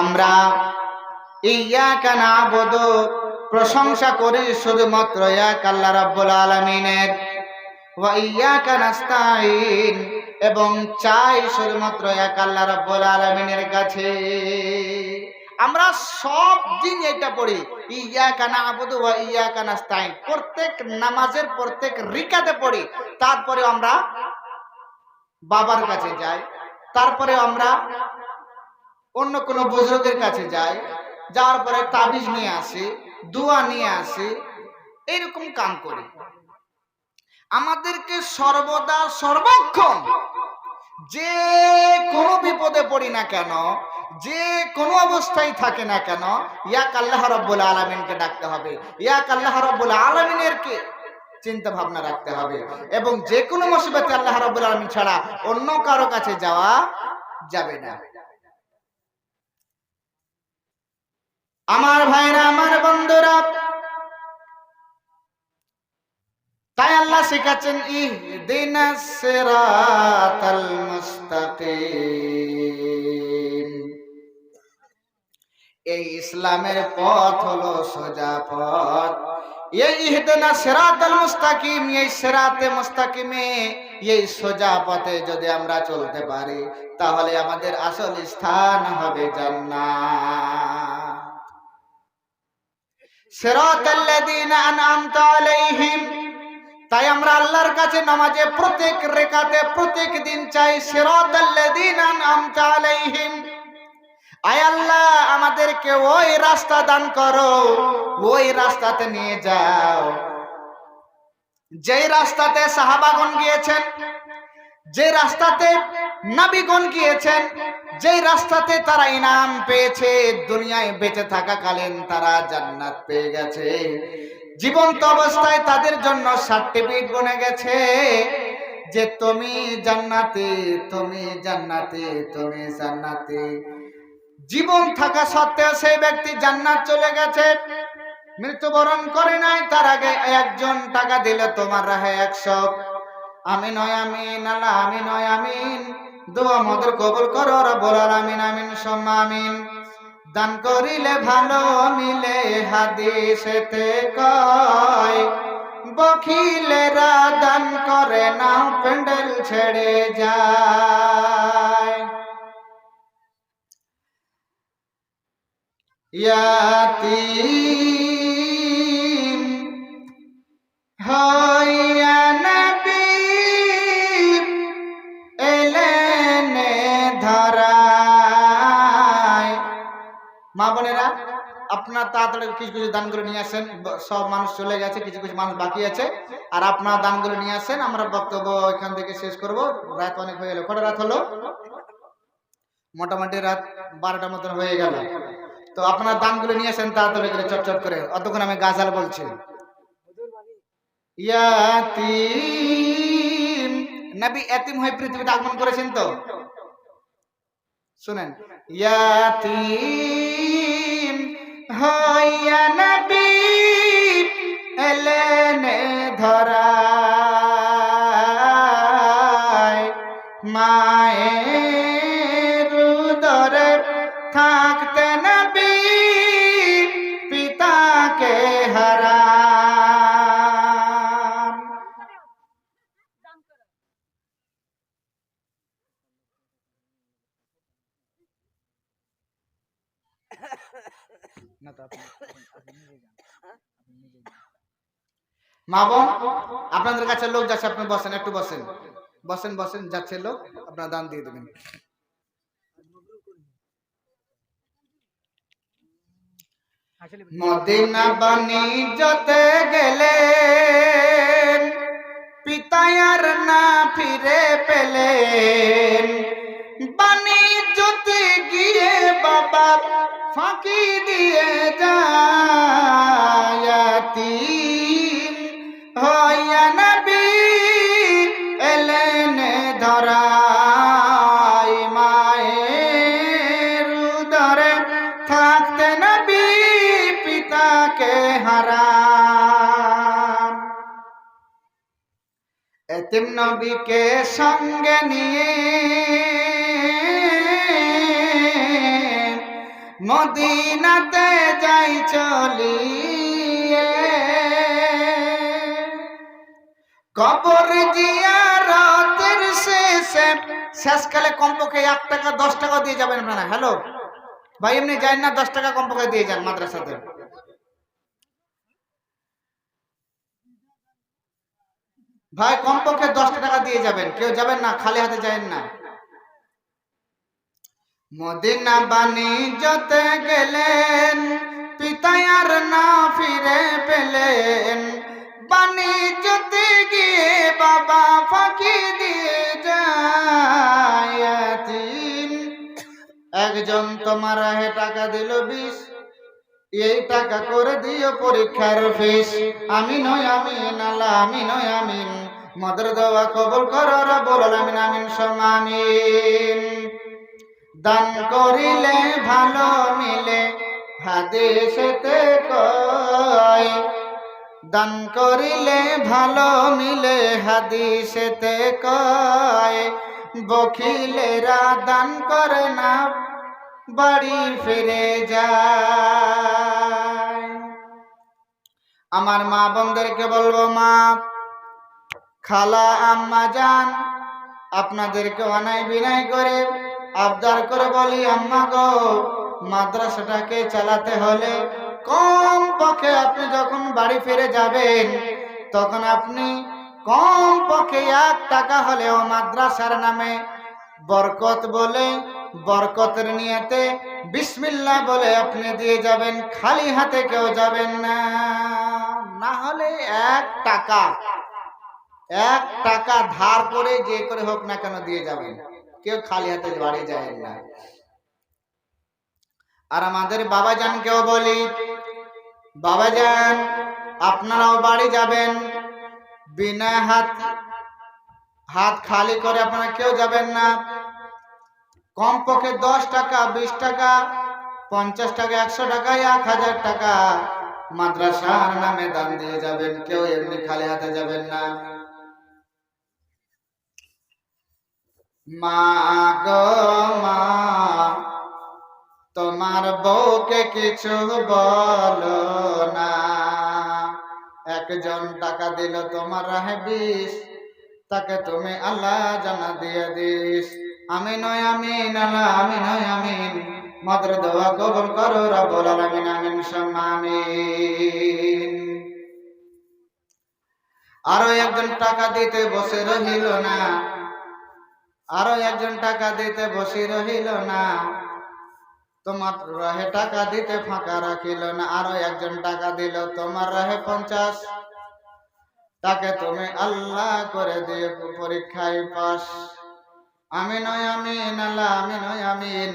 আমরা ইয়াকা নাবুদু, প্রশংসা করি শুধুমাত্র এক আল্লাহ রাব্বুল আলামিনের। ওয়া ইয়াকা এবং চাই শুধুমাত্র এক আল্লাহ রাব্বুল আলামিনের কাছে। আমরা সব দিন এটা পড়ি ইয়াকা নাবুদু ওয়া ইয়াকা নাস্তাইন প্রত্যেক নামাজের প্রত্যেক রিকাতে পড়ি তারপরে আমরা বাবার কাছে যাই তারপরে আমরা অন্য কোনো বুজুর্গের কাছে যায়, যাওয়ার পরে তাবিজ নিয়ে আসি, দোয়া নিয়ে আসি এরকম কাম করি। আমাদেরকে সর্বদা সর্বক্ষণ যে কোনো বিপদে পড়ি না কেন, যে কোনো অবস্থায় থাকে না কেন, ইয়াক আল্লাহ রব্বুল আলমিনকে ডাকতে হবে। ইয়াক আল্লাহ রব্বুল আলমিনের কে? চিন্তা ভাবনা রাখতে হবে। এবং যে কোনো মুসিবতে আল্লাহ রব্বুল আলমিন ছাড়া অন্য কারও কাছে যাওয়া যাবে না। আমার ভাইরা, আমার বন্ধুরা। তাই আল্লাহ শেখাচ্ছেন, ইহদিনাস সিরাতাল এই ইসলামের পথ হলো সোজা পথ। মুস্তাকিম, এই সিরাতে মুস্তাকিমে, এই সোজা পথে যদি আমরা চলতে পারি, তাহলে আমাদের আসল স্থান হবে জান্নাত। তাই আমরা আল্লাহর কাছে নামাজে প্রত্যেক রেখাতে প্রত্যেক দিন চাই আলাইহিম। আয় আল্লাহ, আমাদেরকে ওই রাস্তা দান করো, ওই রাস্তাতে নিয়ে যাও। যেই রাস্তাতে সাহাবাগন গিয়েছেন যে রাস্তাতে নবীগণ গিয়েছেন, যেই রাস্তাতে তারা ইনাম পেয়েছে, দুনিয়ায় বেঁচে থাকাকালীন তারা জান্নাত পেয়ে গেছে। জীবন্ত অবস্থায় তাদের জন্য সার্টিফিকেট বনে গেছে যে, তুমি জান্নাতে তুমি জান্নাতে তুমি জান্নাতে। জীবন থাকা সত্ত্বেও সেই ব্যক্তি জান্নাত চলে গেছে। মৃত্যুবরণ করে নাই, তার আগে একজন টাকা দিলে, তোমার রাহে একশো। আমি নয় আমিন, আল্লাহ, আমি নয় আমিন। দোয়া মধুর কবুল করো, রব্বুল আলামিন, আমিন সম্মা আমিন দান করিলে ভালো মিলে হাদিসেতে কয়, বখিলেরা দান করে না, প্যান্ডেল ছেড়ে যায়। ইয়াতিম তাড়াতাড়ি কিছু কিছু দানগুলো নিয়ে আসেন। সব মানুষ চলে গেছে, কিছু কিছু মানুষ বাকি আছে। আর আপনার দানগুলো নিয়ে আসেন, আমরা বক্তব্য এখান থেকে শেষ করব। রাত অনেক হয়ে গেল। কটা রাত হলো? মোটামুটি রাত বারোটার মতন হয়ে গেল। তো আপনার দানগুলো নিয়ে আসেন তাড়াতাড়ি করে, চটচট করে। অতক্ষণ আমি গাজাল বলছি। ইয়াতিম। নবী এতিম হয়ে পৃথিবীতে আগমন করেছেন তো? শুনেন। ইয়াতিম। হইয়া নবী এলেন ধরায় মা বোন আপনাদের কাছে লোক যাচ্ছে আপনি বসেন একটু বসেন। বসেন বসেন যাচ্ছে লোক আপনার দান দিয়ে দেবেন। মদিনা বাণী যতে গেলেন পিতায়ার না ফিরে পেলেন। বাণী বাবা ফাঁকি দিয়ে যায়াতি হইয়া নবী এলেন ধরাই মায়ের উদরে। থাকতে নবী পিতাকে হারাম। এতিম নবীকে সঙ্গে নিয়ে মদিনাতে যাই চলিয়ে। কবর জিয়ারতের শেষে শেষকালে কমপক্ষে এক টাকা, দশ টাকা দিয়ে যাবেন আপনারা। হ্যালো ভাই, এমনি যান না, দশ টাকা কমপক্ষে দিয়ে যান মাদ্রাসাতে। ভাই, কমপক্ষে দশটা টাকা দিয়ে যাবেন। কেউ যাবেন না, খালি হাতে যাবেন না। মদিনা বাণিজ্যতে গেলেন পিতায়ার না ফিরে পেলেন। বাণিজ্যতে গিয়ে বাবা ফাঁকি দিয়ে যায় একজন তোমার হে টাকা দিল বিশ এই টাকা করে দিও পরীক্ষার ফিস। আমি নয়, আমি নালা, আমি নয়, আমিন। মদর দেওয়া কবল করো রবুল আমিন আমিন, সমামিন। দান করিলে ভালো মিলে হাদিসেতে কয়। দান করিলে ভালো মিলে হাদিসেতে কয়। বখিলেরা দান করে না, বাড়ি ফিরে যায়। আমার মা বোনদেরকে বলব, মা, খালা, আম্মা যান আপনাদেরকে অনায় বিনাই করে আবদার করে বলি, আম্মা গো, মাদ্রাসাটাকে চালাতে হলে কম পক্ষে আপনি যখন বাড়ি ফিরে যাবেন, তখন আপনি কম পক্ষে এক টাকা হলেও মাদ্রাসার নামে বরকত বলে, বরকতের নিয়েতে বিসমিল্লাহ বলে আপনি দিয়ে যাবেন, খালি হাতে কেউ যাবেন না। না হলে এক টাকা এক টাকা ধার করে যে করে হোক না কেন দিয়ে যাবেন। কেউ খালি হাতে বাড়ি যায় না। আর আমাদের বাবা কেউ বলি বাবা যান আপনারাও বাড়ি যাবেন। বিনা হাত হাত খালি করে আপনারা কেউ যাবেন না। কমপক্ষে দশ টাকা, বিশ টাকা, পঞ্চাশ টাকা, একশো টাকা, এক হাজার টাকা মাদ্রাসার নামে দান দিয়ে যাবেন। কেউ এমনি খালি হাতে যাবেন না। মা গো মা, তোমার বউকে কিছু বলো না। একজন টাকা দিল তোমার রাহে বিষ, তাকে তুমি আল্লাহ জানা দিয়ে দিস। আমি নয় আমিন, আল্লাহ আমি নয় আমিন। মাদ্র দোয়া কবুল করো, রব্বুল আলামিন, আমিন সম্মামিন। আরও একজন টাকা দিতে বসে রহিল না। আরও একজন টাকা দিতে বসে রহিল না। তোমার রহে টাকা দিতে ফাঁকা রাখিল না। আরও একজন টাকা দিল, তোমার রহে পঞ্চাশ। তাকে তুমি আল্লাহ করে দিয়ে পরীক্ষায় পাস আমি নয় আমিন আল্লাহ আমি নয় আমিন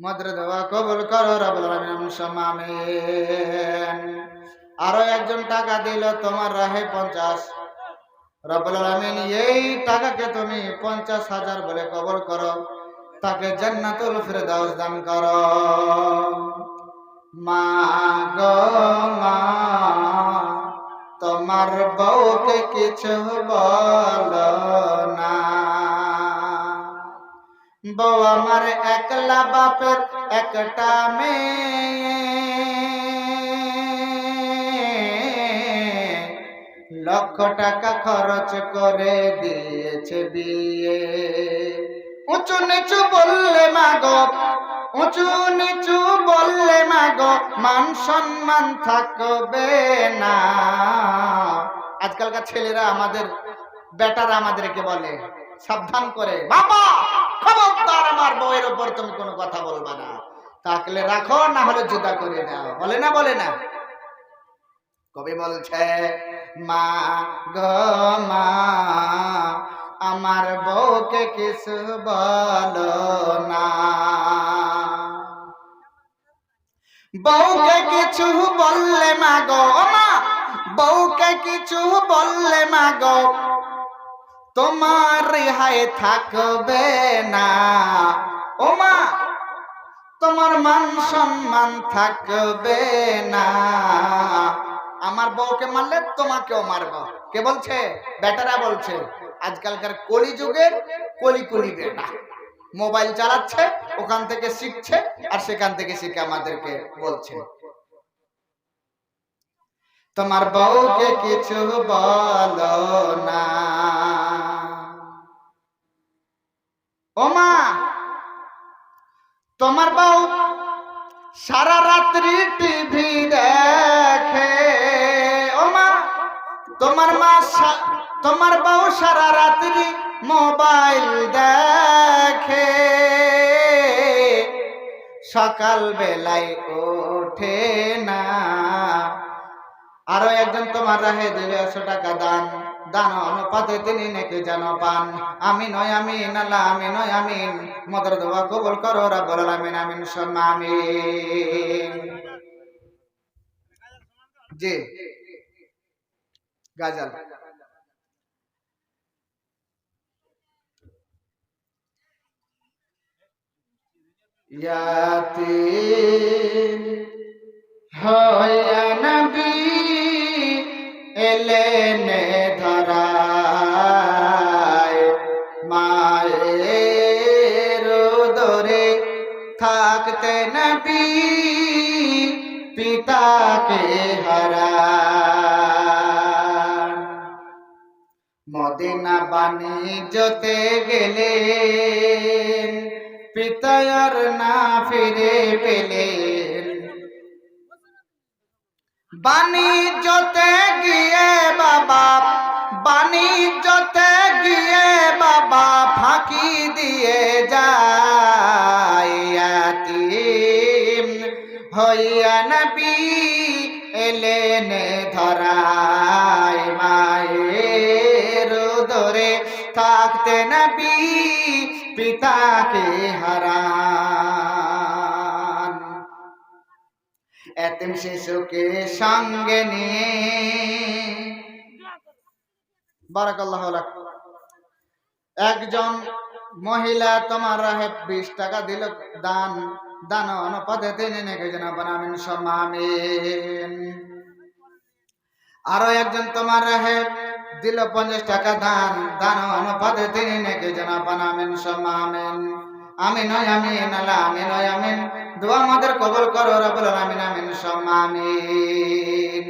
মদ্র দেওয়া কবুল করো আরও একজন টাকা দিল, তোমার রাহে পঞ্চাশ। আলামিন, এই টাকাকে তুমি পঞ্চাশ হাজার বলে কবল করো। তাকে জান্নাতুল ফিরদাউস দান করো। মা, তোমার বউকে কিছু বলো না। বউ আমার একলা বাপের একটা মেয়ে। লক্ষ টাকা খরচ করে দিয়েছে বিয়ে। উঁচু নিচু বললে মাগো, উঁচু নিচু বললে মাগো, মান সম্মান থাকবে না। আজকালকার ছেলেরা আমাদের, বেটারা আমাদেরকে বলে, সাবধান করে, বাবা, খবরদার আমার বউয়ের উপর তুমি কোনো কথা বলবা না। থাকলে রাখো, না হলে জুদা করে দাও। বলে না বলে না। কবি বলছে? মা গো মা, আমার বউকে কিছু বলো না। বউকে কিছু বললে মা গো মা, বউকে কিছু বললে মা গো, তোমার রেহাই থাকবে না। ও মা, তোমার মান সম্মান থাকবে না। আমার বউকে মারলে তোমাকেও মারবো। কে বলছে? বেটারা বলছে, আজকালকার কলি যুগের কলি কলি বেটা। মোবাইল চালাচ্ছে, ওখান থেকে শিখছে আর সেখান থেকে শিখে আমাদেরকে বলছে। তোমার বউকে কিছু বলো না। ও মা তোমার বউ সারা রাত্রি টিভি মা তোমার মা তোমার বউ সারা রাত্রি মোবাইল দেখে। সকাল বেলায় ওঠে না। আরও একজন তোমার রাহে একশো টাকা দান। দান অনুপাতে তিনি নাকি যেন পান। আমি নয়, আমি নালা, আমি নয় আমিন মদর দোয়া কবুল করো, রাব্বুল আলামিন, আমিন সম্মা আমিন। জি। গাজাল। ইয়াতিম হয়া নবী এলেনে ধরায়। মায়ের দরে থাকতে নবী পিতাকে হারায়। বাণিজ্যতে গেলেন, পিতায়ার না ফিরে পেলেন। বাণিজ্যতে গিয়ে বাবা বাণিজ্যতে গিয়ে বাবা ফাঁকি দিয়ে যায়। হইয়া নবী এলেন নবী, পিতাকে হারান। এতিম শিশুকে সঙ্গে নিয়ে। বারাকাল্লাহ একজন মহিলা তোমার রাহে বিশ টাকা দিল, দান দান অনুপাতে তিনি নাকি যেন বানামিন সম্মামিন আরও একজন তোমার রাহে দিল পঞ্চাশ টাকা দান দান অনুপাতে তিনি নাকি যেন বানামিন সম্মামিন আমি নয় আমি নালা আমি নয় আমিন দোয়া আমাদের কবল করো রবুল আমিন আমিন। সম্মামিন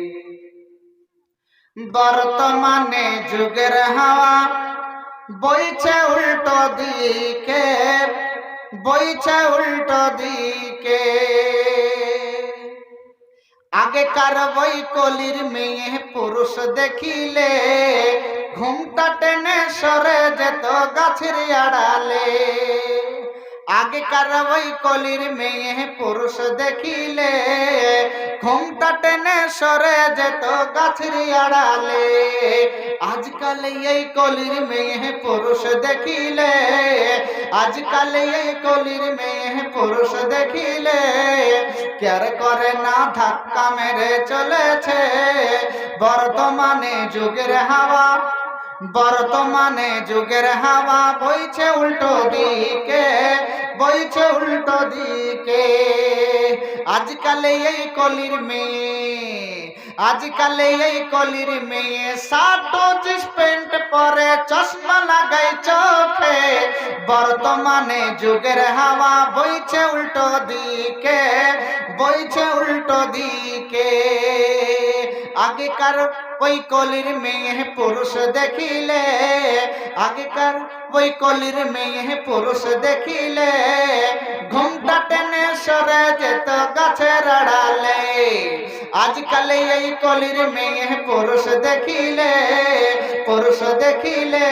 বর্তমানে যুগের হাওয়া বইছে উল্টো দিকে, বইছে উল্টো দিকে। আগেকার বই কলির মেয়ে পুরুষ দেখিলে, ঘুমটা টেনে সরে যেত গাছের আড়ালে। আগেকার বই কলির মেয়ে পুরুষ দেখিলে টেনে সরে যেত গাছের আড়ালে। আজকাল এই কলির মেয়ে পুরুষ দেখিলে। আজকাল এই কলির মেয়ে পুরুষ দেখিলে। কেয়ার করে না ধাক্কা মেরে চলেছে। বর্তমানে যুগের হাওয়া, বর্তমানে যুগের হাওয়া বইছে উল্টো দিকে, বইছে উল্টো দিকে। আজকালে এই কলির মেয়ে আজকালে এই কলির মেয়ে সাটো জিস প্যান্ট পরে চশমা লাগাই চোখে। বর্তমানে যুগের হাওয়া বইছে উল্টো দিকে, বইছে উল্টো দিকে। আগেকার ওই কলির মেয়ে পুরুষ দেখিলে, আগেকার ওই কলির মেয়ে পুরুষ দেখিলে, ঘুমটা টেনে সরে যেত গাছের আড়ালে। আজকাল এই কলির মেয়ে পুরুষ দেখিলে পুরুষ দেখিলে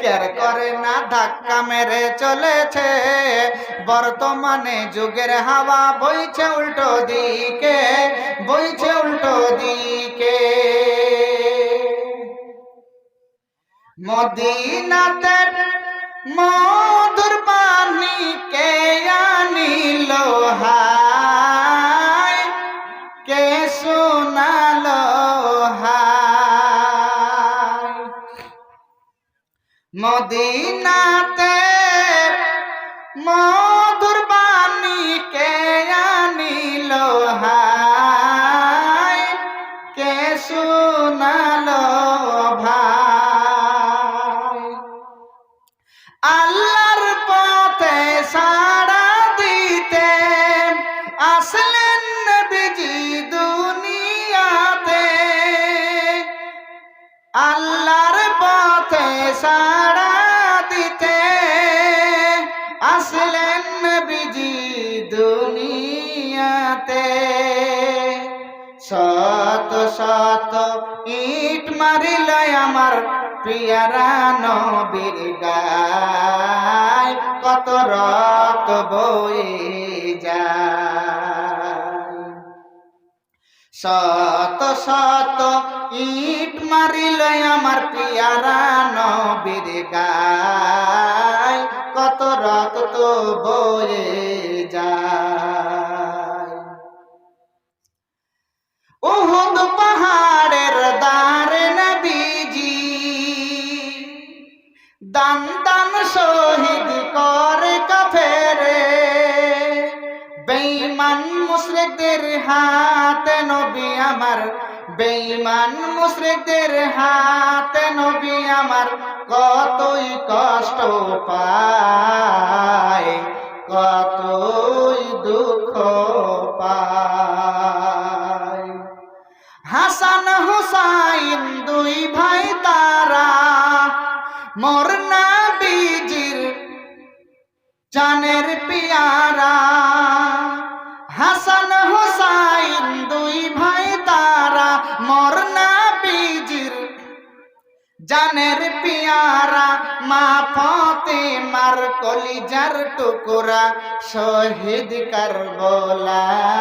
কেয়ার করে না, ধাক্কা মেরে চলেছে। বর্তমানে যুগের হাওয়া বইছে উল্টো দিকে, বইছে উল্টো দিকে। মদিনাতে মধুর পানি কে আনিল হায়, কে শোনালো মদিনাতে মধুর আসলেন নবীজি দুনিয়াতে। শত শত ইট মারিল আমার পিয়ারা নবীর গায়। কত রক্ত বয়ে যায়। শত শত ইট মারিল আমার পিয়ারা নবীর গায়। কত রক্ত বয়ে যায়। উহুদ পাহাড়ের দারে নবীজি দান মুশরিকদের হাতে নবী আমার, বেঈমান মুশরিকদের হাতে নবী আমার, কতই কষ্ট পায়, কতই দুঃখ পায়। কলিজার টুকুরা শহীদ কারবলায়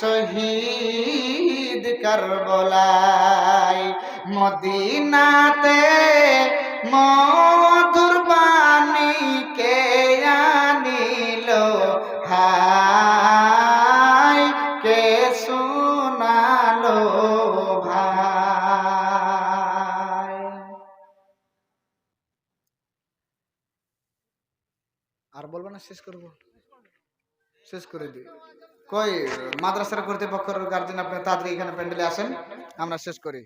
শহীদ কারবলায়। মদিনাতে মধুর বাণী না শেষ করব শেষ করে দিই। কই, মাদ্রাসার কর্তৃপক্ষের গার্জেন আপনি তাড়াতাড়ি এখানে প্যান্ডেলে আসেন, আমরা শেষ করি।